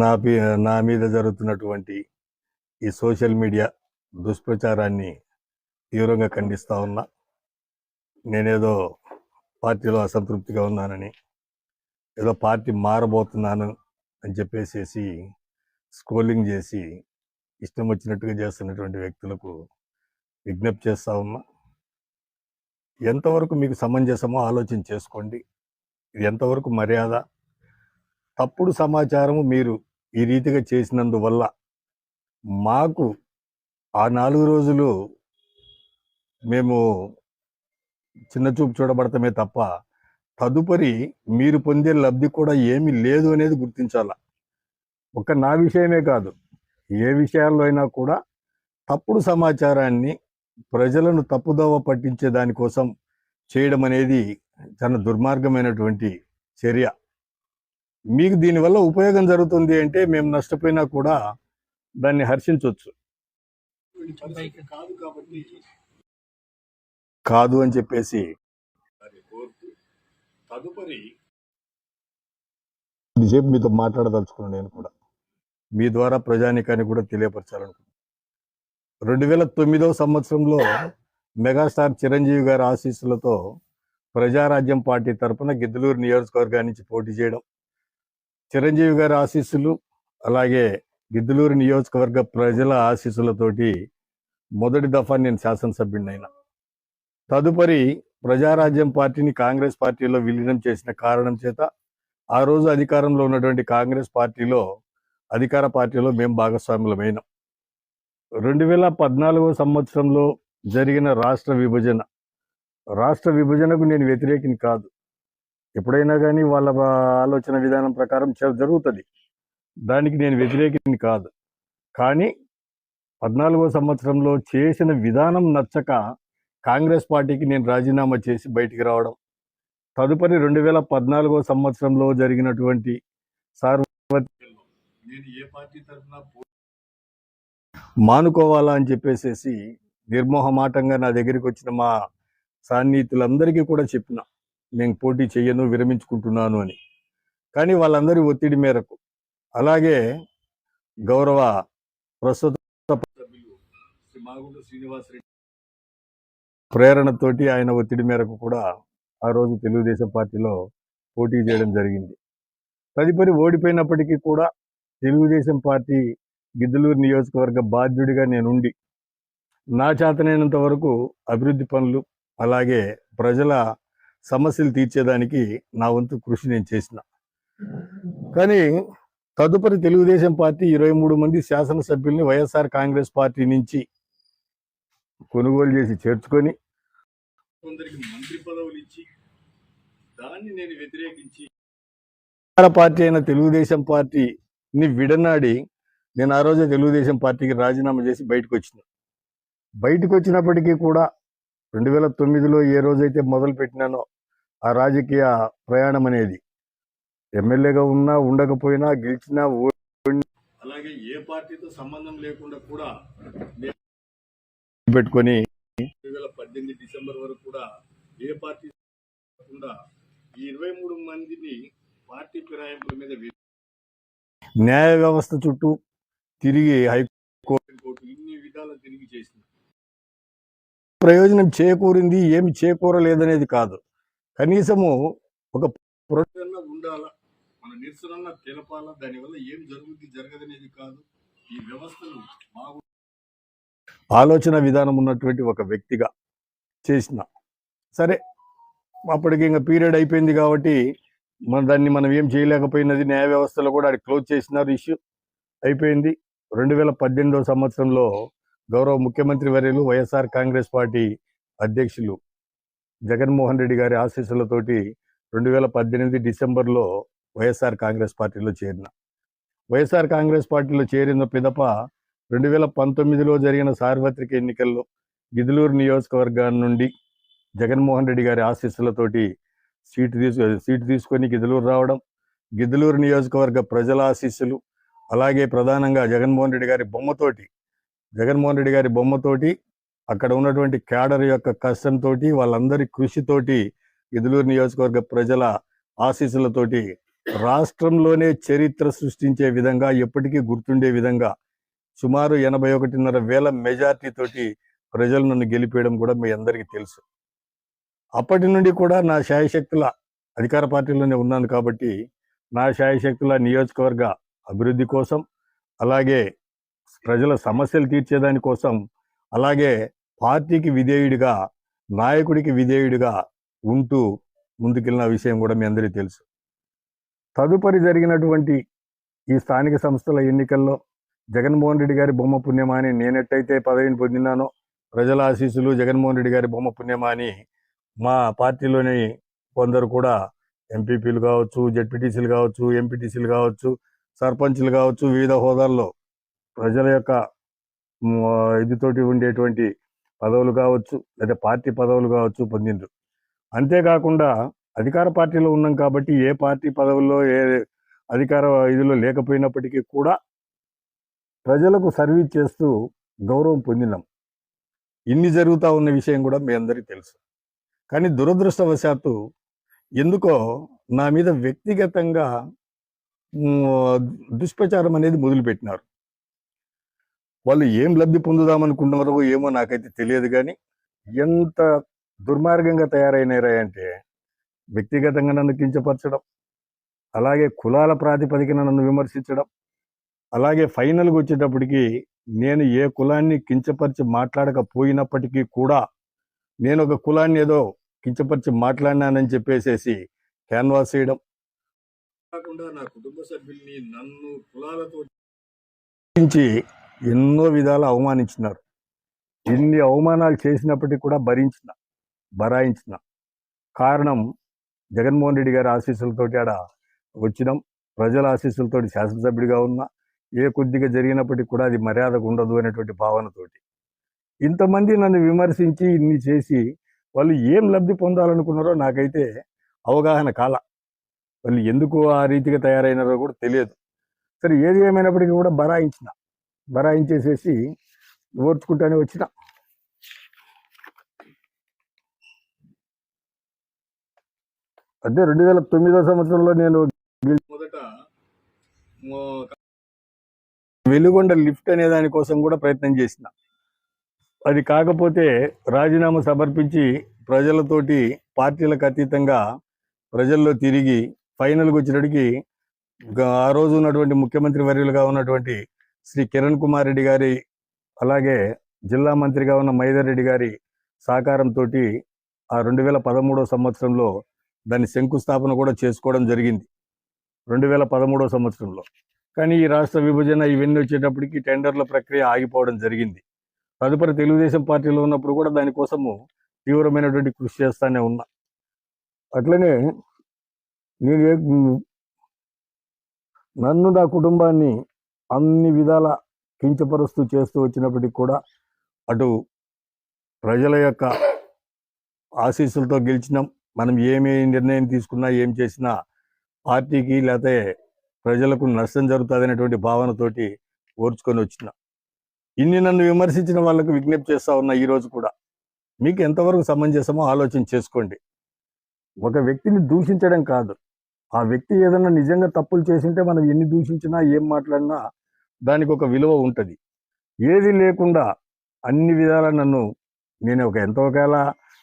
నా నా మీద జరుగుతున్నటువంటి ఈ సోషల్ మీడియా దుష్ప్రచారాన్ని తీవ్రంగా ఖండిస్తూ ఉన్నా. నేనేదో పార్టీలో అసంతృప్తిగా ఉన్నానని ఏదో పార్టీ మారబోతున్నాను అని చెప్పేసేసి స్క్రోలింగ్ చేసి ఇష్టం వచ్చినట్టుగా చేస్తున్నటువంటి వ్యక్తులకు విజ్ఞప్తి చేస్తా ఉన్నా. ఎంతవరకు మీకు సమంజసమో ఆలోచన చేసుకోండి. ఇది ఎంతవరకు మర్యాద తప్పుడు సమాచారము మీరు ఈ రీతిగా చేసినందువల్ల మాకు ఆ నాలుగు రోజులు మేము చిన్న చూపు చూడబడతామే తప్ప తదుపరి మీరు పొందే లబ్ధి కూడా ఏమీ లేదు అనేది గుర్తించాల. ఒక నా విషయమే కాదు ఏ విషయాల్లో అయినా కూడా తప్పుడు సమాచారాన్ని ప్రజలను తప్పుదోవ పట్టించే దానికోసం చేయడం అనేది చాలా దుర్మార్గమైనటువంటి చర్య. మీకు దీనివల్ల ఉపయోగం జరుగుతుంది అంటే మేము నష్టపోయినా కూడా దాన్ని హర్షించవచ్చు. కాదు అని చెప్పేసి తదుపరి కొద్దిసేపు మీతో మాట్లాడదలుచుకున్నాను నేను కూడా. మీ ద్వారా ప్రజానికాన్ని కూడా తెలియపరచాలనుకున్నాను రెండు వేల తొమ్మిదవ సంవత్సరంలో మెగాస్టార్ చిరంజీవి గారి ఆశీస్సులతో ప్రజారాజ్యం పార్టీ తరపున గిద్దలూరు నియోజకవర్గాన్ని నుంచి పోటీ చేయడం చిరంజీవి గారి ఆశీస్సులు అలాగే గిద్దలూరు నియోజకవర్గ ప్రజల ఆశీస్సులతోటి మొదటి దఫా నేను శాసనసభ్యుడినైనా. తదుపరి ప్రజారాజ్యం పార్టీని కాంగ్రెస్ పార్టీలో విలీనం చేసిన కారణం చేత ఆ రోజు అధికారంలో ఉన్నటువంటి కాంగ్రెస్ పార్టీలో అధికార పార్టీలో మేము భాగస్వాములమైనాం. రెండు వేల పద్నాలుగో సంవత్సరంలో జరిగిన రాష్ట్ర విభజన. రాష్ట్ర విభజనకు నేను వ్యతిరేకిని కాదు. ఎప్పుడైనా కానీ వాళ్ళ ఆలోచన విధానం ప్రకారం జరుగుతుంది. దానికి నేను వ్యతిరేకిని కాదు. కానీ పద్నాలుగో సంవత్సరంలో చేసిన విధానం నచ్చక కాంగ్రెస్ పార్టీకి నేను రాజీనామా చేసి బయటికి రావడం తదుపరి రెండు వేల పద్నాలుగో సంవత్సరంలో జరిగినటువంటి సార్వత్రిక నేను ఏ పార్టీ తరఫున మానుకోవాలా అని చెప్పేసేసి నిర్మోహమాటంగా నా దగ్గరికి వచ్చిన మా సాన్నిహితులందరికీ కూడా చెప్పిన. నేను పోటీ చేయను విరమించుకుంటున్నాను అని. కానీ వాళ్ళందరి ఒత్తిడి మేరకు. అలాగే గౌరవ ప్రస్తుత మాగుంట శ్రీనివాసరెడ్డి ప్రేరణతోటి ఆయన ఒత్తిడి మేరకు కూడా ఆ రోజు తెలుగుదేశం పార్టీలో పోటీ చేయడం జరిగింది. తదుపరి ఓడిపోయినప్పటికీ కూడా తెలుగుదేశం పార్టీ గిద్దలూరు నియోజకవర్గ బాధ్యుడిగా నేనుండి నా చేతనైనంత వరకు అభివృద్ధి పనులు అలాగే ప్రజల సమస్యలు తీర్చేదానికి నా వంతు కృషి నేను చేసిన. కానీ తదుపరి తెలుగుదేశం పార్టీ ఇరవై మూడు మంది శాసనసభ్యుల్ని వైఎస్ఆర్ కాంగ్రెస్ పార్టీ నుంచి కొనుగోలు చేసి చేర్చుకొని కొందరికి మంత్రి పదవులు ఇచ్చి దాన్ని నేను వ్యతిరేకించి పార్టీ అయిన తెలుగుదేశం పార్టీని విడనాడి నేను ఆ రోజే తెలుగుదేశం పార్టీకి రాజీనామా చేసి బయటకు వచ్చిన. బయటకు వచ్చినప్పటికీ కూడా రెండు వేల తొమ్మిదిలో ఏ రోజైతే మొదలు పెట్టినానో ఆ రాజకీయ ప్రయాణం అనేది. ఎమ్మెల్యేగా ఉన్నా ఉండకపోయినా గెలిచినా అలాగే ఏ పార్టీతో సంబంధం లేకుండా కూడా పెట్టుకొని పద్దెనిమిది డిసెంబర్ వరకు కూడా ఏ పార్టీ ఈ ఇరవై మూడు మందిని పార్టీ ఫిరాయింపుల మీద న్యాయ వ్యవస్థ చుట్టూ తిరిగి హైకోర్టు కోర్టు ఇన్ని విధాలు తిరిగి చేసిన ప్రయోజనం చేకూరింది ఏమి చేకూరలేదనేది కాదు. కనీసము ఒక ప్రొటెన్న ఉండాలా? మన నిరసన తెలపాలా? దానివల్ల ఏం జరుగుద్ది జరగదనేది కాదు. ఈ వ్యవస్థలు బాగు ఆలోచన విధానం ఉన్నటువంటి ఒక వ్యక్తిగా చేసిన. సరే అప్పటికి ఇంకా పీరియడ్ అయిపోయింది కాబట్టి మన దాన్ని మనం ఏం చేయలేకపోయినది న్యాయ వ్యవస్థలో కూడా అది క్లోజ్ చేసినారు ఇష్యూ అయిపోయింది. రెండు వేల పద్దెనిమిదవ సంవత్సరంలో గౌరవ ముఖ్యమంత్రి వర్యులు వైఎస్ఆర్ కాంగ్రెస్ పార్టీ అధ్యక్షులు జగన్మోహన్ రెడ్డి గారి ఆశీస్సులతోటి రెండు వేల పద్దెనిమిది డిసెంబర్లో వైఎస్ఆర్ కాంగ్రెస్ పార్టీలో చేరిన. వైఎస్ఆర్ కాంగ్రెస్ పార్టీలో చేరిన పిదప రెండు వేల పంతొమ్మిదిలో జరిగిన సార్వత్రిక ఎన్నికల్లో గిదులూరు నియోజకవర్గం నుండి జగన్మోహన్ రెడ్డి గారి ఆశీస్సులతోటి సీటు తీసు సీటు తీసుకొని గిదులూరు రావడం గిద్దలూరు నియోజకవర్గ ప్రజల ఆశీస్సులు అలాగే ప్రధానంగా జగన్మోహన్ రెడ్డి గారి బొమ్మతోటి జగన్మోహన్ రెడ్డి గారి బొమ్మతోటి అక్కడ ఉన్నటువంటి క్యాడర్ యొక్క కష్టంతో వాళ్ళందరి కృషితోటి ఇదులూరు నియోజకవర్గ ప్రజల ఆశీస్సులతోటి రాష్ట్రంలోనే చరిత్ర సృష్టించే విధంగా ఎప్పటికీ గుర్తుండే విధంగా సుమారు ఎనభై ఒకటిన్నర వేల మెజార్టీతోటి ప్రజలు నన్ను గెలిపేయడం కూడా మీ అందరికీ తెలుసు. అప్పటి నుండి కూడా నా శాయశక్తుల అధికార పార్టీలోనే ఉన్నాను కాబట్టి నా శాయశక్తుల నియోజకవర్గ అభివృద్ధి కోసం అలాగే ప్రజల సమస్యలు తీర్చేదాని కోసం అలాగే పార్టీకి విధేయుడిగా నాయకుడికి విధేయుడిగా ఉంటూ ముందుకెళ్ళిన విషయం కూడా మీ అందరికీ తెలుసు. తదుపరి జరిగినటువంటి ఈ స్థానిక సంస్థల ఎన్నికల్లో జగన్మోహన్ రెడ్డి గారి బొమ్మ పుణ్యమా అని నేనెట్టయితే పదవిని పొందినానో ప్రజల ఆశీస్సులు జగన్మోహన్ రెడ్డి గారి బొమ్మ పుణ్యమా అని మా పార్టీలోని కొందరు కూడా ఎంపీపీలు కావచ్చు జెడ్పీటీసీలు కావచ్చు ఎంపీటీసీలు కావచ్చు సర్పంచ్లు కావచ్చు వివిధ హోదాల్లో ప్రజల యొక్క ఇదితోటి ఉండేటువంటి పదవులు కావచ్చు లేదా పార్టీ పదవులు కావచ్చు పొందిండ్రు. అంతేకాకుండా అధికార పార్టీలో ఉన్నాం కాబట్టి ఏ పార్టీ పదవుల్లో ఏ అధికార ఇదిలో లేకపోయినప్పటికీ కూడా ప్రజలకు సర్వీస్ చేస్తూ గౌరవం పొందినాం. ఇన్ని జరుగుతూ ఉన్న విషయం కూడా మీ అందరికీ తెలుసు. కానీ దురదృష్టవశాత్తు ఎందుకో నా మీద వ్యక్తిగతంగా దుష్ప్రచారం అనేది మొదలుపెట్టినారు. వాళ్ళు ఏం లబ్ధి పొందుదామనుకుంటున్నారో ఏమో నాకైతే తెలియదు కానీ ఎంత దుర్మార్గంగా తయారైనారా అంటే వ్యక్తిగతంగా నన్ను కించపరచడం అలాగే కులాల ప్రాతిపదికన నన్ను విమర్శించడం అలాగే ఫైనల్కి వచ్చేటప్పటికి నేను ఏ కులాన్ని కించపరిచి మాట్లాడకపోయినప్పటికీ కూడా నేను ఒక కులాన్ని ఏదో కించపరిచి మాట్లాడినానని చెప్పేసేసి క్యాన్వాస్ చేయడం. కాకుండా నా కుటుంబ సభ్యుల్ని నన్ను కులాలతో ఎన్నో విధాలు అవమానించినారు. ఇన్ని అవమానాలు చేసినప్పటికీ కూడా భరించిన బరాయించిన. కారణం జగన్మోహన్ రెడ్డి గారి ఆశీస్సులతోటి ఆడ వచ్చినాం. ప్రజల ఆశీస్సులతోటి శాసనసభ్యుడిగా ఉన్నా ఏ కొద్దిగా జరిగినప్పటికీ కూడా అది మర్యాదకు ఉండదు అనేటువంటి భావనతోటి. ఇంతమంది నన్ను విమర్శించి ఇన్ని చేసి వాళ్ళు ఏం లబ్ధి పొందాలనుకున్నారో నాకైతే అవగాహన కాల. వాళ్ళు ఎందుకు ఆ రీతిగా తయారైనారో కూడా తెలియదు. సరే ఏది ఏమైనప్పటికీ కూడా బరాయించిన. బరాయించేసేసి ఓర్చుకుంటానే వచ్చిన. అదే రెండు వేల తొమ్మిదో సంవత్సరంలో నేను మొదట వెలుగొండ లిఫ్ట్ అనే దానికోసం కూడా ప్రయత్నం చేసిన. అది కాకపోతే రాజీనామా సమర్పించి ప్రజలతోటి పార్టీలకు అతీతంగా ప్రజల్లో తిరిగి ఫైనల్కి వచ్చేటడికి ఆ రోజు ఉన్నటువంటి ముఖ్యమంత్రి వర్యులుగా ఉన్నటువంటి శ్రీ కిరణ్ కుమార్ రెడ్డి గారి అలాగే జిల్లా మంత్రిగా ఉన్న మైదర్ రెడ్డి గారి సహకారంతో ఆ రెండు వేల పదమూడో సంవత్సరంలో దాని శంకుస్థాపన కూడా చేసుకోవడం జరిగింది. రెండు వేల పదమూడో సంవత్సరంలో. కానీ ఈ రాష్ట్ర విభజన ఇవన్నీ వచ్చేటప్పటికి టెండర్ల ప్రక్రియ ఆగిపోవడం జరిగింది. తదుపరి తెలుగుదేశం పార్టీలో ఉన్నప్పుడు కూడా దానికోసము తీవ్రమైనటువంటి కృషి చేస్తానే ఉన్నా. అట్లనే నేను నన్ను నా కుటుంబాన్ని అన్ని విధాల కించపరుస్తూ చేస్తూ వచ్చినప్పటికి కూడా అటు ప్రజల యొక్క ఆశీస్సులతో గెలిచినాం. మనం ఏమి నిర్ణయం తీసుకున్నా ఏం చేసినా పార్టీకి లేకపోతే ప్రజలకు నష్టం జరుగుతుంది అనేటువంటి భావనతోటి ఓర్చుకొని వచ్చిన. ఇన్ని నన్ను విమర్శించిన వాళ్ళకు విజ్ఞప్తి చేస్తూ ఉన్నా ఈరోజు కూడా. మీకు ఎంతవరకు సమంజసమో ఆలోచన చేసుకోండి. ఒక వ్యక్తిని దూషించడం కాదు. ఆ వ్యక్తి ఏదైనా నిజంగా తప్పులు చేసింటే మనం ఎన్ని దూషించినా ఏం మాట్లాడినా దానికి ఒక విలువ ఉంటుంది. ఏది లేకుండా అన్ని విధాల నన్ను నేను ఒక ఎంతో ఒకవేళ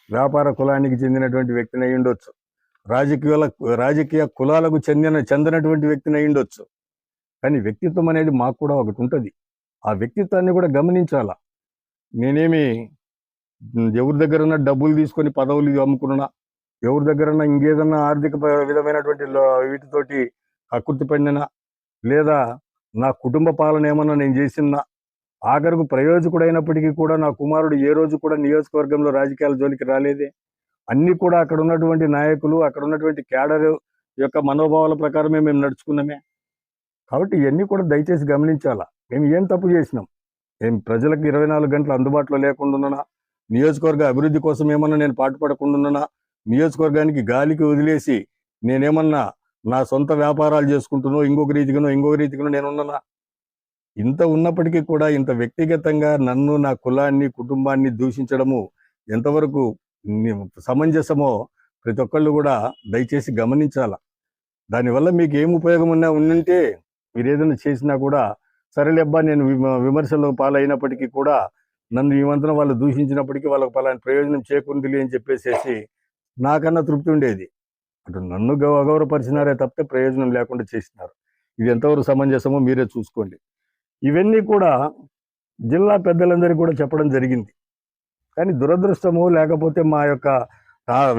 వ్యాపార కులానికి చెందినటువంటి వ్యక్తిని అయి ఉండొచ్చు. రాజకీయాల రాజకీయ కులాలకు చెందిన చెందినటువంటి వ్యక్తిని అయి ఉండొచ్చు. కానీ వ్యక్తిత్వం అనేది మాకు కూడా ఒకటి ఉంటుంది. ఆ వ్యక్తిత్వాన్ని కూడా గమనించాలా? నేనేమి ఎవరి దగ్గర డబ్బులు తీసుకొని పదవులు అమ్ముకున్నా ఎవరి దగ్గరన్నా ఇంకేదన్నా ఆర్థిక విధమైనటువంటి వీటితోటి కక్కుర్తి పడినా లేదా నా కుటుంబ పాలన ఏమన్నా నేను చేసినా ఆఖరుకు ప్రయోజకుడైనప్పటికీ కూడా నా కుమారుడు ఏ రోజు కూడా నియోజకవర్గంలో రాజకీయాల జోలికి రాలేదే. అన్నీ కూడా అక్కడ ఉన్నటువంటి నాయకులు అక్కడ ఉన్నటువంటి క్యాడర్ యొక్క మనోభావాల ప్రకారమే మేము నడుచుకున్నామే. కాబట్టి ఇవన్నీ కూడా దయచేసి గమనించాలా? మేము ఏం తప్పు చేసినాం? ఏం ప్రజలకు ఇరవై నాలుగు గంటలు అందుబాటులో లేకుండా నియోజకవర్గ అభివృద్ధి కోసం ఏమన్నా నేను పాటుపడకుండా నియోజకవర్గానికి గాలికి వదిలేసి నేనేమన్నా నా సొంత వ్యాపారాలు చేసుకుంటున్నో ఇంకొక రీతిగానో ఇంకొక రీతిగానో నేను ఉన్నానా? ఇంత ఉన్నప్పటికీ కూడా ఇంత వ్యక్తిగతంగా నన్ను నా కులాన్ని కుటుంబాన్ని దూషించడము ఎంతవరకు సమంజసమో ప్రతి ఒక్కళ్ళు కూడా దయచేసి గమనించాల. దానివల్ల మీకు ఏం ఉపయోగం ఉన్నా ఉండుంటే మీరు ఏదైనా చేసినా కూడా సరేలేబ్బా నేను విమర్శలు పాలైనప్పటికీ కూడా నన్ను ఈ మంత్రం వాళ్ళు దూషించినప్పటికీ వాళ్ళకి పలాని ప్రయోజనం చేకూరింది అని చెప్పేసేసి నాకన్నా తృప్తి ఉండేది. అటు నన్ను అగౌరవపరిచినారే తప్పితే ప్రయోజనం లేకుండా చేసినారు. ఇది ఎంతవరకు సమంజసమో మీరే చూసుకోండి. ఇవన్నీ కూడా జిల్లా పెద్దలందరికీ కూడా చెప్పడం జరిగింది. కానీ దురదృష్టమో లేకపోతే మా యొక్క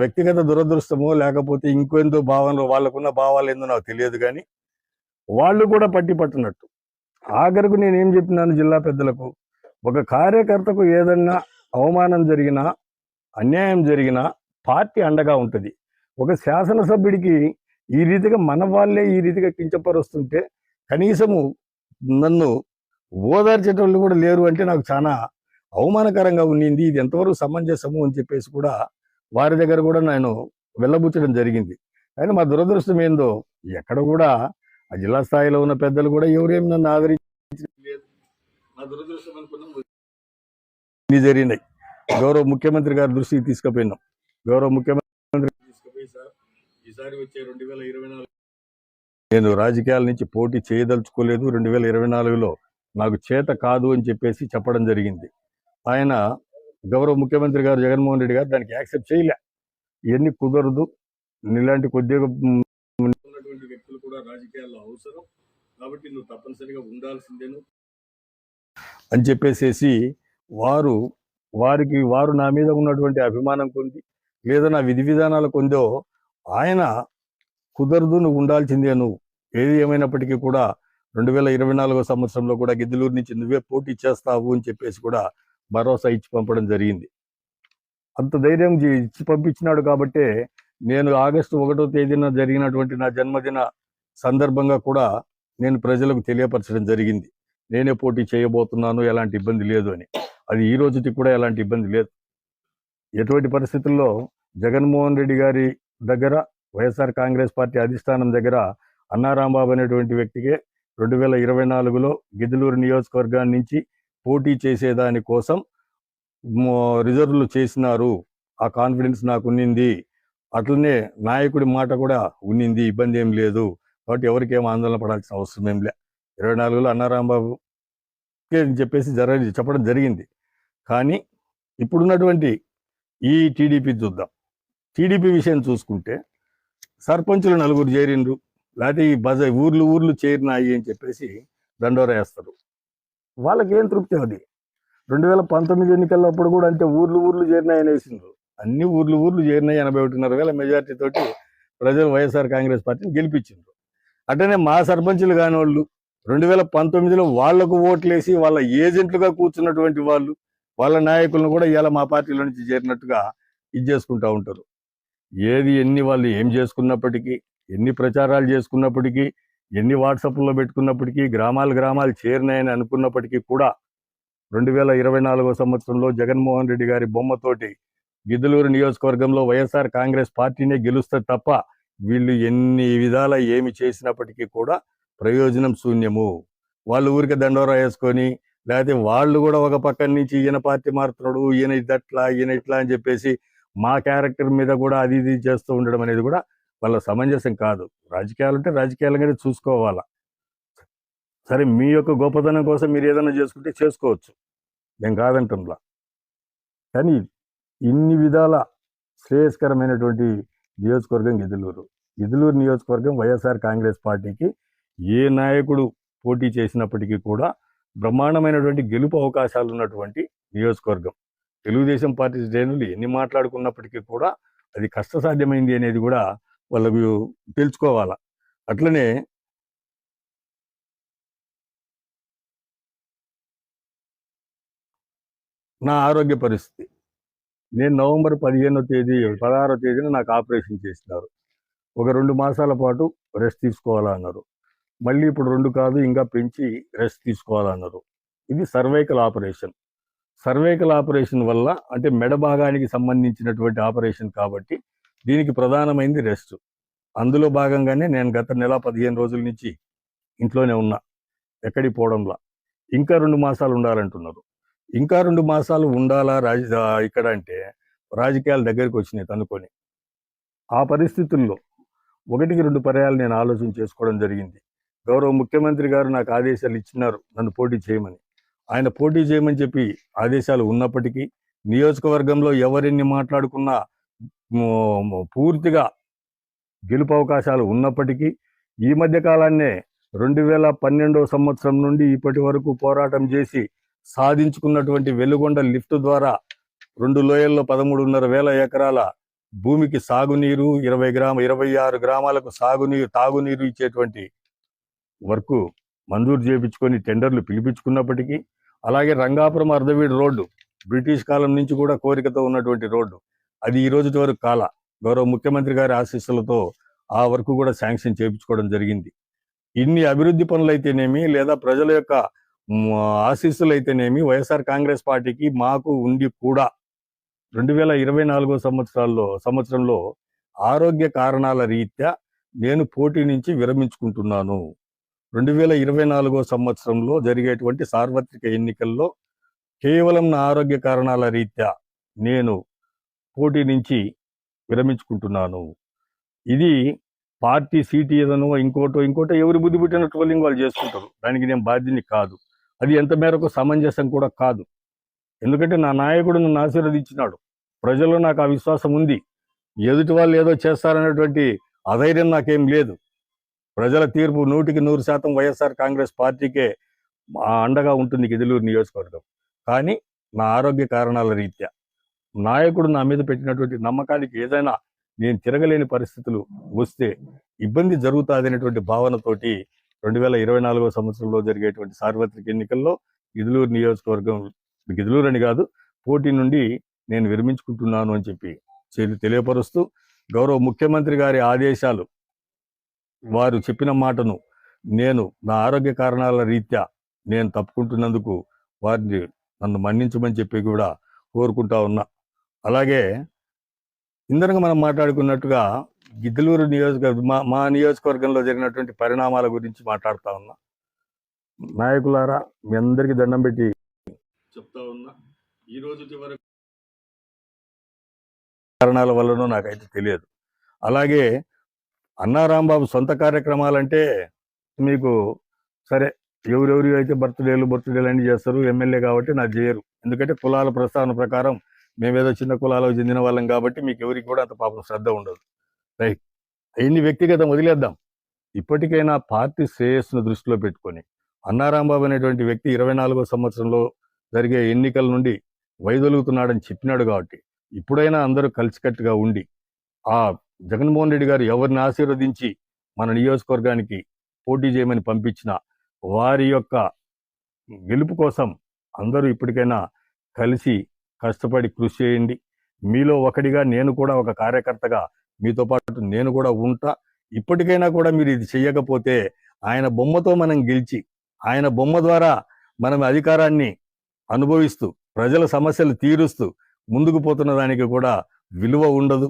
వ్యక్తిగత దురదృష్టమో లేకపోతే ఇంకెందో భావనలు వాళ్ళకున్న భావాలు ఏందో నాకు తెలియదు కానీ వాళ్ళు కూడా పట్టి పట్టినట్టు. ఆఖరకు నేను ఏం చెప్పినాను జిల్లా పెద్దలకు? ఒక కార్యకర్తకు ఏదన్నా అవమానం జరిగినా అన్యాయం జరిగినా పార్టీ అండగా ఉంటుంది. ఒక శాసనసభ్యుడికి ఈ రీతిగా మన వాళ్ళే ఈ రీతిగా కించపరుస్తుంటే కనీసము నన్ను ఓదార్చేటోళ్ళు కూడా లేరు అంటే నాకు చాలా అవమానకరంగా ఉండింది. ఇది ఎంతవరకు సమంజసము అని చెప్పేసి కూడా వారి దగ్గర కూడా నేను వెళ్ళబుచ్చడం జరిగింది. కానీ మా దురదృష్టం ఏందో ఎక్కడ కూడా ఆ జిల్లా స్థాయిలో ఉన్న పెద్దలు కూడా ఎవరేం నన్ను ఆదరించలేదు. నా దురదృష్టం అనుకున్నాం జరిగినాయి. గౌరవ ముఖ్యమంత్రి గారి దృష్టికి తీసుకుపోయినాం. గౌరవ ముఖ్యమంత్రి ఈసారి వచ్చే రెండు వేల ఇరవై నాలుగు నేను రాజకీయాల నుంచి పోటీ చేయదలుచుకోలేదు. రెండు వేల ఇరవై నాలుగులో నాకు చేత కాదు అని చెప్పేసి చెప్పడం జరిగింది. ఆయన గౌరవ ముఖ్యమంత్రి గారు జగన్మోహన్ రెడ్డి గారు దానికి యాక్సెప్ట్ చేయలే. ఇవన్నీ కుదరదు ఇలాంటి కొద్దిగా ఉన్నటువంటి వ్యక్తులు కూడా రాజకీయాల్లో అవసరం. కాబట్టి నువ్వు తప్పనిసరిగా ఉండాల్సిందేను. అని చెప్పేసేసి వారు వారికి వారు నా మీద ఉన్నటువంటి అభిమానం కొంది లేదా నా విధి విధానాలు కొందో ఆయన కుదరదు నువ్వు ఉండాల్సిందే నువ్వు. ఏది ఏమైనప్పటికీ కూడా రెండు వేల ఇరవై నాలుగో సంవత్సరంలో కూడా గిద్దలూరు నుంచి నువ్వే పోటీ చేస్తావు అని చెప్పేసి కూడా భరోసా ఇచ్చి పంపడం జరిగింది. అంత ధైర్యం ఇచ్చి పంపించినాడు కాబట్టే నేను ఆగస్టు ఒకటో తేదీన జరిగినటువంటి నా జన్మదిన సందర్భంగా కూడా నేను ప్రజలకు తెలియపరచడం జరిగింది. నేనే పోటీ చేయబోతున్నాను ఎలాంటి ఇబ్బంది లేదు అని. అది ఈ రోజుకి కూడా ఎలాంటి ఇబ్బంది లేదు. ఎటువంటి పరిస్థితుల్లో జగన్మోహన్ రెడ్డి గారి దగ్గర వైఎస్ఆర్ కాంగ్రెస్ పార్టీ అధిష్టానం దగ్గర అన్నారాంబాబు అనేటువంటి వ్యక్తికే రెండు వేల ఇరవై నాలుగులో గిద్దలూరు నియోజకవర్గాన్ని నుంచి పోటీ చేసేదాని కోసం రిజర్వ్లు చేసినారు. ఆ కాన్ఫిడెన్స్ నాకు ఉన్నింది. అట్లనే నాయకుడి మాట కూడా ఉన్నింది. ఇబ్బంది ఏం లేదు. కాబట్టి ఎవరికేం ఆందోళన పడాల్సిన అవసరం ఏం లే. ఇరవై నాలుగులో అన్నారాంబాబుకే చెప్పేసి జర చెప్పడం జరిగింది. కానీ ఇప్పుడున్నటువంటి ఈ టీడీపీ చూద్దాం. టీడీపీ విషయం చూసుకుంటే సర్పంచులు నలుగురు చేరిండ్రు లేకపోతే ఈ బజ ఊర్లు ఊర్లు చేరినాయి అని చెప్పేసి దండోరా వేస్తారు. వాళ్ళకి ఏం తృప్తి అది? రెండు వేల పంతొమ్మిది ఎన్నికలప్పుడు కూడా అంటే ఊర్లు ఊర్లు చేరినాయని వేసిండ్రు అన్ని ఊర్లు ఊర్లు చేరినాయి ఎనభై ఒకటిన్నర వేల మెజార్టీ తోటి ప్రజలు వైఎస్ఆర్ కాంగ్రెస్ పార్టీని గెలిపించిండ్రు. అట్లనే మా సర్పంచులు కాని వాళ్ళు రెండు వేల పంతొమ్మిదిలో వాళ్ళకు ఓట్లేసి వాళ్ళ ఏజెంట్లుగా కూర్చున్నటువంటి వాళ్ళు వాళ్ళ నాయకులను కూడా ఇలా మా పార్టీలో నుంచి చేరినట్టుగా ఇది చేసుకుంటూ ఉంటారు. ఏది ఎన్ని వాళ్ళు ఏం చేసుకున్నప్పటికీ ఎన్ని ప్రచారాలు చేసుకున్నప్పటికీ ఎన్ని వాట్సాప్లో పెట్టుకున్నప్పటికీ గ్రామాలు గ్రామాలు చేరినాయని అనుకున్నప్పటికీ కూడా రెండు వేల ఇరవై నాలుగో సంవత్సరంలో జగన్మోహన్ రెడ్డి గారి బొమ్మతోటి గిద్దలూరు నియోజకవర్గంలో వైఎస్ఆర్ కాంగ్రెస్ పార్టీనే గెలుస్తుంది తప్ప వీళ్ళు ఎన్ని విధాల ఏమి చేసినప్పటికీ కూడా ప్రయోజనం శూన్యము. వాళ్ళు ఊరికి దండోరా వేసుకొని లేకపోతే వాళ్ళు కూడా ఒక పక్కన నుంచి ఈయన పార్టీ మారుతున్నాడు ఈయన ఇదట్లా ఈయన ఇట్లా అని చెప్పేసి మా క్యారెక్టర్ మీద కూడా అది ఇది చేస్తూ ఉండడం అనేది కూడా వాళ్ళ సమంజసం కాదు. రాజకీయాలు అంటే రాజకీయాలంగానే చూసుకోవాలా. సరే మీ యొక్క గొప్పతనం కోసం మీరు ఏదైనా చేసుకుంటే చేసుకోవచ్చు. నేను కాదంటున్నా. కానీ ఇన్ని విధాల శ్రేయస్కరమైనటువంటి నియోజకవర్గం ఇదులూరు ఇదులూరు నియోజకవర్గం వైఎస్ఆర్ కాంగ్రెస్ పార్టీకి ఏ నాయకుడు పోటీ చేసినప్పటికీ కూడా బ్రహ్మాండమైనటువంటి గెలుపు అవకాశాలు ఉన్నటువంటి నియోజకవర్గం. తెలుగుదేశం పార్టీ శ్రేణులు ఎన్ని మాట్లాడుకున్నప్పటికీ కూడా అది కష్టసాధ్యమైంది అనేది కూడా వాళ్ళకు తెలుసుకోవాలా. అట్లనే నా ఆరోగ్య పరిస్థితి. నేను నవంబర్ పదిహేనో తేదీ పదహారో తేదీన నాకు ఆపరేషన్ చేసినారు. ఒక రెండు మాసాల పాటు రెస్ట్ తీసుకోవాలన్నారు మళ్ళీ ఇప్పుడు రెండు కాదు ఇంకా పెంచి రెస్ట్ తీసుకోవాలన్నారు ఇది సర్వైకల్ ఆపరేషన్. సర్వేకల్ ఆపరేషన్ వల్ల అంటే మెడ భాగానికి సంబంధించినటువంటి ఆపరేషన్ కాబట్టి దీనికి ప్రధానమైంది రెస్ట్ అందులో భాగంగానే నేను గత నెల పదిహేను రోజుల నుంచి ఇంట్లోనే ఉన్నా ఎక్కడికి పోవడంలా. ఇంకా రెండు మాసాలు ఉండాలంటున్నారు. ఇంకా రెండు మాసాలు ఉండాలా రాజ ఇక్కడ అంటే రాజకీయాల దగ్గరికి వచ్చినాయి తనుకొని ఆ పరిస్థితుల్లో ఒకటికి రెండు పర్యాలు నేను ఆలోచన చేసుకోవడం జరిగింది. గౌరవ ముఖ్యమంత్రి గారు నాకు ఆదేశాలు ఇచ్చినారు నన్ను పోటీ చేయమని. ఆయన పోటీ చేయమని చెప్పి ఆదేశాలు ఉన్నప్పటికీ నియోజకవర్గంలో ఎవరిని మాట్లాడుకున్నా పూర్తిగా గెలుపు అవకాశాలు ఉన్నప్పటికీ ఈ మధ్య కాలాన్నే రెండు వేల పన్నెండవ సంవత్సరం నుండి ఇప్పటి వరకు పోరాటం చేసి సాధించుకున్నటువంటి వెలుగొండ లిఫ్ట్ ద్వారా రెండు లోయల్లో పదమూడున్నర వేల ఎకరాల భూమికి సాగునీరు ఇరవై గ్రామ ఇరవై ఆరు గ్రామాలకు సాగునీరు తాగునీరు ఇచ్చేటువంటి వర్క్ మంజూరు చేయించుకొని టెండర్లు పిలిపించుకున్నప్పటికీ అలాగే రంగాపురం అర్ధవీడు రోడ్డు బ్రిటిష్ కాలం నుంచి కూడా కోరికతో ఉన్నటువంటి రోడ్డు. అది ఈ రోజు వరకు కాల. గౌరవ ముఖ్యమంత్రి గారి ఆశీస్సులతో ఆ వరకు కూడా శాంక్షన్ చేయించుకోవడం జరిగింది. ఇన్ని అభివృద్ధి పనులు అయితేనేమి లేదా ప్రజల యొక్క ఆశీస్సులు అయితేనేమి వైఎస్ఆర్ కాంగ్రెస్ పార్టీకి మాకు ఉండి కూడా రెండు వేల ఇరవై నాలుగో సంవత్సరాల్లో సంవత్సరంలో ఆరోగ్య కారణాల రీత్యా నేను పోటీ నుంచి విరమించుకుంటున్నాను. రెండు వేల ఇరవై నాలుగో సంవత్సరంలో జరిగేటువంటి సార్వత్రిక ఎన్నికల్లో కేవలం నా ఆరోగ్య కారణాల రీత్యా నేను పోటీ నుంచి విరమించుకుంటున్నాను. ఇది పార్టీ సీటు ఏదనో ఇంకోటో ఇంకోటో ఎవరు బుద్ధి పుట్టిన ట్రోలింగ్ వాళ్ళు చేసుకుంటారు. దానికి నేను బాధ్యని కాదు. అది ఎంత మేరకు సమంజసం కూడా కాదు. ఎందుకంటే నా నాయకుడు నన్ను ఆశీర్వదించినాడు. ప్రజల్లో నాకు ఆ విశ్వాసం ఉంది. ఎదుటి వాళ్ళు ఏదో చేస్తారనేటువంటి అధైర్యం నాకేం లేదు. ప్రజల తీర్పు నూటికి నూరు శాతం వైఎస్ఆర్ కాంగ్రెస్ పార్టీకే అండగా ఉంటుంది గిదిలూరు నియోజకవర్గం. కానీ నా ఆరోగ్య కారణాల రీత్యా నాయకుడు నా మీద పెట్టినటువంటి నమ్మకానికి ఏదైనా నేను తిరగలేని పరిస్థితులు వస్తే ఇబ్బంది జరుగుతుంది అనేటువంటి భావనతోటి రెండు వేల ఇరవై నాలుగో సంవత్సరంలో జరిగేటువంటి సార్వత్రిక ఎన్నికల్లో గిదులూరు నియోజకవర్గం గిదులూరు అని కాదు పోటీ నుండి నేను విరమించుకుంటున్నాను అని చెప్పి తెలియపరుస్తూ గౌరవ ముఖ్యమంత్రి గారి ఆదేశాలు వారు చెప్పిన మాటను నేను నా ఆరోగ్య కారణాల రీత్యా నేను తప్పుకుంటున్నందుకు వారిని నన్ను మన్నించమని చెప్పి కూడా కోరుకుంటా ఉన్నా. అలాగే ఇందరంగా మనం మాట్లాడుకున్నట్టుగా గిద్దలూరు నియోజకవర్గ మా మా నియోజకవర్గంలో జరిగినటువంటి పరిణామాల గురించి మాట్లాడుతూ ఉన్నా. నాయకులారా మీ అందరికీ దండం పెట్టి చెప్తా ఉన్నా. ఈ రోజు వరకు కారణాల వల్లనో నాకైతే తెలియదు. అలాగే అన్నారాంబాబు సొంత కార్యక్రమాలంటే మీకు సరే ఎవరెవరి అయితే బర్త్డేలు బర్త్డేలు అన్ని చేస్తారు ఎమ్మెల్యే కాబట్టి నాకు చేయరు. ఎందుకంటే కులాల ప్రస్తావన ప్రకారం మేమేదో చిన్న కులాలకు చెందిన వాళ్ళం కాబట్టి మీకు ఎవరికి కూడా అంత పాపం శ్రద్ధ ఉండదు. రైట్. అవన్నీ వ్యక్తిగతం వదిలేద్దాం. ఇప్పటికైనా పార్టీ శ్రేయస్సును దృష్టిలో పెట్టుకొని అన్నారాంబాబు అనేటువంటి వ్యక్తి ఇరవై నాలుగో సంవత్సరంలో జరిగే ఎన్నికల నుండి వైదొలుగుతున్నాడని చెప్పినాడు కాబట్టి ఇప్పుడైనా అందరూ కలిసికట్టుగా ఉండి ఆ జగన్మోహన్ రెడ్డి గారు ఎవరిని ఆశీర్వదించి మన నియోజకవర్గానికి పోటీ చేయమని పంపించిన వారి యొక్క గెలుపు కోసం అందరూ ఇప్పటికైనా కలిసి కష్టపడి కృషి చేయండి. మీలో ఒకటిగా నేను కూడా ఒక కార్యకర్తగా మీతో పాటు నేను కూడా ఉంటా. ఇప్పటికైనా కూడా మీరు ఇది చెయ్యకపోతే ఆయన బొమ్మతో మనం గెలిచి ఆయన బొమ్మ ద్వారా మనం అధికారాన్ని అనుభవిస్తూ ప్రజల సమస్యలు తీరుస్తూ ముందుకు పోతున్న దానికి కూడా విలువ ఉండదు.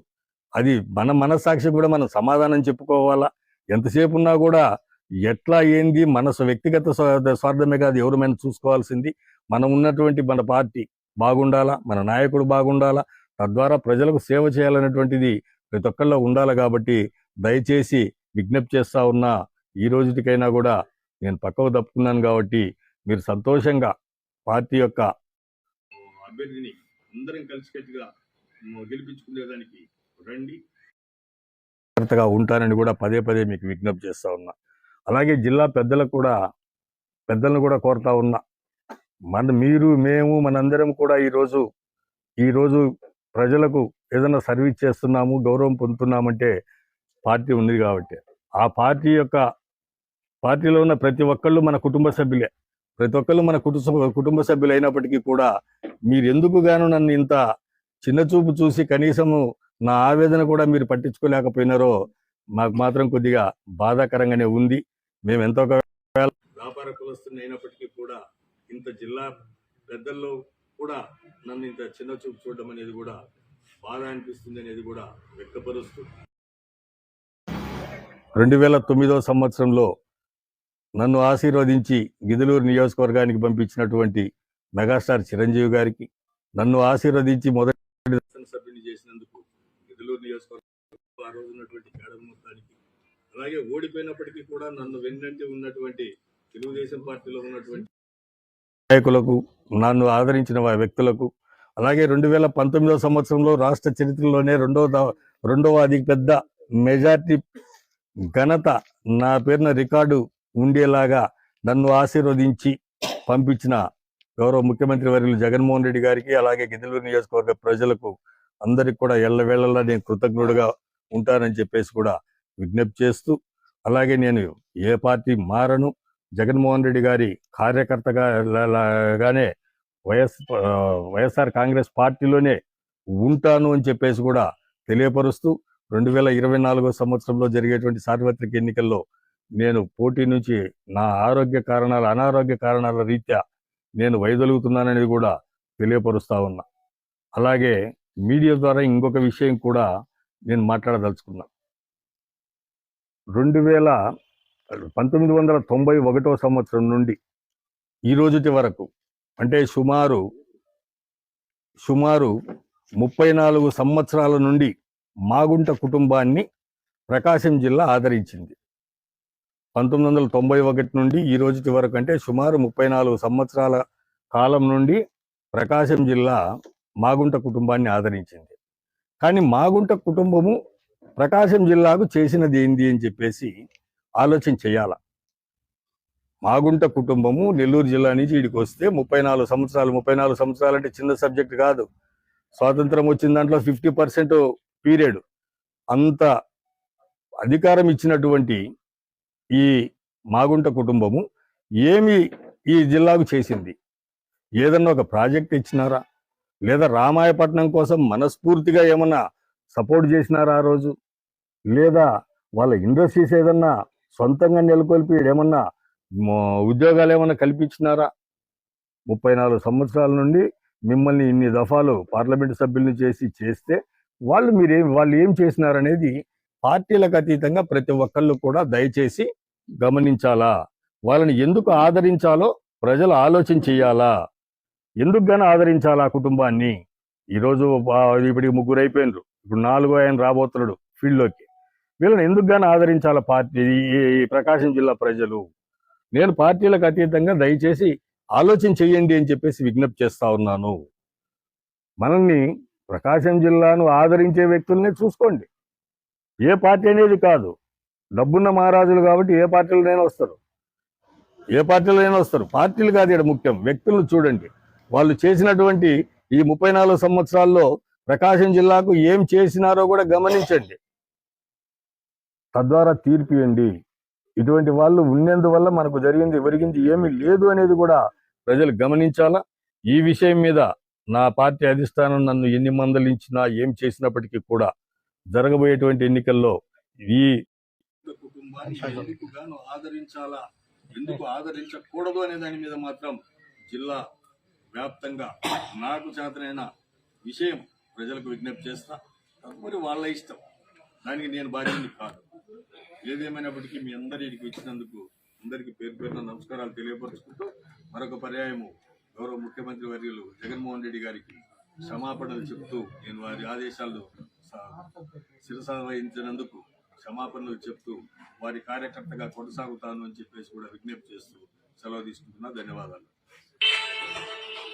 అది మన మనస్సాక్షి కూడా మనం సమాధానం చెప్పుకోవాలా? ఎంతసేపు ఉన్నా కూడా ఎట్లా ఏంది? మన వ్యక్తిగత స్వార్థమే కాదు ఎవరు చూసుకోవాల్సింది. మనం ఉన్నటువంటి మన పార్టీ బాగుండాలా? మన నాయకుడు బాగుండాలా? తద్వారా ప్రజలకు సేవ చేయాలనేటువంటిది ప్రతి ఒక్కళ్ళలో ఉండాలి కాబట్టి దయచేసి విజ్ఞప్తి చేస్తా ఉన్నా ఈ రోజుటికైనా కూడా నేను పక్కకు తప్పుకున్నాను కాబట్టి మీరు సంతోషంగా పార్టీ యొక్క అభ్యర్థిని అందరం కలిసికట్టుగా గెలిపించుకునేదానికి రండి జాగ్రత్తగా ఉంటానని కూడా పదే పదే మీకు విజ్ఞప్తి చేస్తూ ఉన్నా. అలాగే జిల్లా పెద్దలకు కూడా పెద్దలను కూడా కోరుతా ఉన్నా. మన మీరు మేము మనందరం కూడా ఈరోజు ఈరోజు ప్రజలకు ఏదైనా సర్వీస్ చేస్తున్నాము గౌరవం పొందుతున్నామంటే పార్టీ ఉంది కాబట్టి. ఆ పార్టీ యొక్క పార్టీలో ఉన్న ప్రతి ఒక్కళ్ళు మన కుటుంబ సభ్యులే. ప్రతి ఒక్కళ్ళు మన కుటుంబ కుటుంబ సభ్యులు అయినప్పటికీ కూడా మీరు ఎందుకు గాను నన్ను ఇంత చిన్న చూపు చూసి కనీసము నా ఆవేదన కూడా మీరు పట్టించుకోలేకపోయినారో మాకు మాత్రం కొద్దిగా బాధాకరంగానే ఉంది. మేము ఎంతో వ్యాపార కులస్తుని అయినప్పటికీ కూడా ఇంత జిల్లా పెద్దల్లో కూడా నన్ను ఇంత చిన్న చూపు చూడడం అనేది కూడా బాధ అనిపిస్తుంది అనేది కూడా వ్యక్తపరుస్తూ. రెండు వేల తొమ్మిదవ సంవత్సరంలో నన్ను ఆశీర్వదించి గిదులూరు నియోజకవర్గానికి పంపించినటువంటి మెగాస్టార్ చిరంజీవి గారికి నన్ను ఆశీర్వదించి మొదటి సభ్యుని చేసినందుకు గిదులూరు నియోజకవర్గం ఆ రోజు ఉన్నటువంటి కేడర్ మొత్తానికి అలాగే ఓడిపోయినప్పటికీ కూడా నన్ను వెన్నంటి ఉన్నటువంటి తెలుగుదేశం పార్టీలో ఉన్నటువంటి నాయకులకు నన్ను ఆదరించిన వ్యక్తులకు అలాగే రెండు వేల పంతొమ్మిదవ సంవత్సరంలో రాష్ట్ర చరిత్రలోనే రెండవ రెండవ అతి పెద్ద మెజార్టీ ఘనత నా పేరున రికార్డు ఉండేలాగా నన్ను ఆశీర్వదించి పంపించిన గౌరవ ముఖ్యమంత్రి వర్యులు జగన్మోహన్ రెడ్డి గారికి అలాగే గిద్దలూరు నియోజకవర్గ ప్రజలకు అందరికి కూడా ఎల్లవేళలా నేను కృతజ్ఞుడుగా ఉంటానని చెప్పేసి కూడా విజ్ఞప్తి చేస్తూ అలాగే నేను ఏ పార్టీ మారను జగన్మోహన్ రెడ్డి గారి కార్యకర్తగా లాగానే వైఎస్ వైఎస్ఆర్ కాంగ్రెస్ పార్టీలోనే ఉంటాను అని చెప్పేసి కూడా తెలియపరుస్తూ రెండు వేల ఇరవై నాలుగో సంవత్సరంలో జరిగేటువంటి సార్వత్రిక ఎన్నికల్లో నేను పోటీ నుంచి నా ఆరోగ్య కారణాల అనారోగ్య కారణాల రీత్యా నేను వైదొలుగుతున్నాననేది కూడా తెలియపరుస్తా ఉన్నా. అలాగే మీడియా ద్వారా ఇంకొక విషయం కూడా నేను మాట్లాడదలుచుకున్నా. రెండు వేల పంతొమ్మిది వందల తొంభై ఒకటో సంవత్సరం నుండి ఈ రోజుటి వరకు అంటే సుమారు సుమారు ముప్పై నాలుగు సంవత్సరాల నుండి మాగుంట కుటుంబాన్ని ప్రకాశం జిల్లా ఆదరించింది. పంతొమ్మిది వందల తొంభై ఒకటి నుండి ఈ రోజుటి వరకు అంటే సుమారు ముప్పై నాలుగు సంవత్సరాల కాలం నుండి ప్రకాశం జిల్లా మాగుంట కుటుంబాన్ని ఆదరించింది. కానీ మాగుంట కుటుంబము ప్రకాశం జిల్లాకు చేసినది ఏంది అని చెప్పేసి ఆలోచన చేయాల. మాగుంట కుటుంబము నెల్లూరు జిల్లా నుంచి ఇడికి వస్తే ముప్పై నాలుగు సంవత్సరాలు ముప్పై నాలుగు సంవత్సరాలు అంటే చిన్న సబ్జెక్ట్ కాదు. స్వాతంత్రం వచ్చిన దాంట్లో ఫిఫ్టీ పర్సెంట్ పీరియడ్. అంత అధికారం ఇచ్చినటువంటి ఈ మాగుంట కుటుంబము ఏమి ఈ జిల్లాకు చేసింది? ఏదన్నా ఒక ప్రాజెక్ట్ ఇచ్చినారా? లేదా రామాయపట్నం కోసం మనస్ఫూర్తిగా ఏమన్నా సపోర్ట్ చేసినారా ఆ రోజు? లేదా వాళ్ళ ఇండస్ట్రీస్ ఏదన్నా సొంతంగా నెలకొల్పి ఏమన్నా ఉద్యోగాలు ఏమన్నా కల్పించినారా? ముప్పై నాలుగు సంవత్సరాల నుండి మిమ్మల్ని ఇన్ని దఫాలు పార్లమెంటు సభ్యుల్ని చేసి చేస్తే వాళ్ళు మీరేం వాళ్ళు ఏం చేసినారనేది పార్టీలకు అతీతంగా ప్రతి ఒక్కళ్ళు కూడా దయచేసి గమనించాలా? వాళ్ళని ఎందుకు ఆదరించాలో ప్రజలు ఆలోచన చేయాలా? ఎందుకు గాని ఆదరించాలి ఆ కుటుంబాన్ని? ఈరోజు ఇప్పటికి ముగ్గురు అయిపోయినరు. ఇప్పుడు నాలుగో ఆయన రాబోతున్నాడు ఫీల్డ్లోకి. వీళ్ళని ఎందుకు గాని ఆదరించాలా పార్టీ ఈ- ప్రకాశం జిల్లా ప్రజలు? నేను పార్టీలకు అతీతంగా దయచేసి ఆలోచన చెయ్యండి అని చెప్పేసి విజ్ఞప్తి చేస్తా ఉన్నాను. మనల్ని ప్రకాశం జిల్లాను ఆదరించే వ్యక్తులనే చూసుకోండి. ఏ పార్టీ అనేది కాదు. డబ్బున్న మహారాజులు కాబట్టి ఏ పార్టీలనైనా వస్తారు. ఏ పార్టీలైనా వస్తారు. పార్టీలు కాదు ఇక్కడ ముఖ్యం. వ్యక్తులను చూడండి. వాళ్ళు చేసినటువంటి ఈ ముప్పై నాలుగు సంవత్సరాల్లో ప్రకాశం జిల్లాకు ఏం చేసినారో కూడా గమనించండి. తద్వారా తీర్పు ఇవ్వండి ఇటువంటి వాళ్ళు ఉన్నందువల్ల మనకు జరిగింది ఒరిగింది ఏమీ లేదు అనేది కూడా ప్రజలు గమనించాలా? ఈ విషయం మీద నా పార్టీ అధిష్టానం నన్ను ఎన్ని మందలించినా ఏం చేసినప్పటికీ కూడా జరగబోయేటువంటి ఎన్నికల్లో ఈ కుటుంబాన్ని ఆదరించాలా? ఎందుకు ఆదరించకూడదు అనే దాని మీద మాత్రం జిల్లా వ్యాప్తంగా నాకు చేతనైన విషయం ప్రజలకు విజ్ఞప్తి చేస్తా. మరి వాళ్ళ ఇష్టం. దానికి నేను బాధ్యతని కాదు. ఏదేమైనప్పటికీ మీ అందరికి ఇచ్చినందుకు అందరికీ పేరు పేరున నమస్కారాలు తెలియపరుచుకుంటూ మరొక పర్యాయము గౌరవ ముఖ్యమంత్రి వర్యులు జగన్మోహన్ రెడ్డి గారికి క్షమాపణలు చెప్తూ నేను వారి ఆదేశాలు శిరసావహించినందుకు వహించినందుకు క్షమాపణలు చెప్తూ వారి కార్యకర్తగా కొనసాగుతాను అని చెప్పేసి కూడా విజ్ఞప్తి చేస్తూ సెలవు తీసుకుంటున్నా. ధన్యవాదాలు.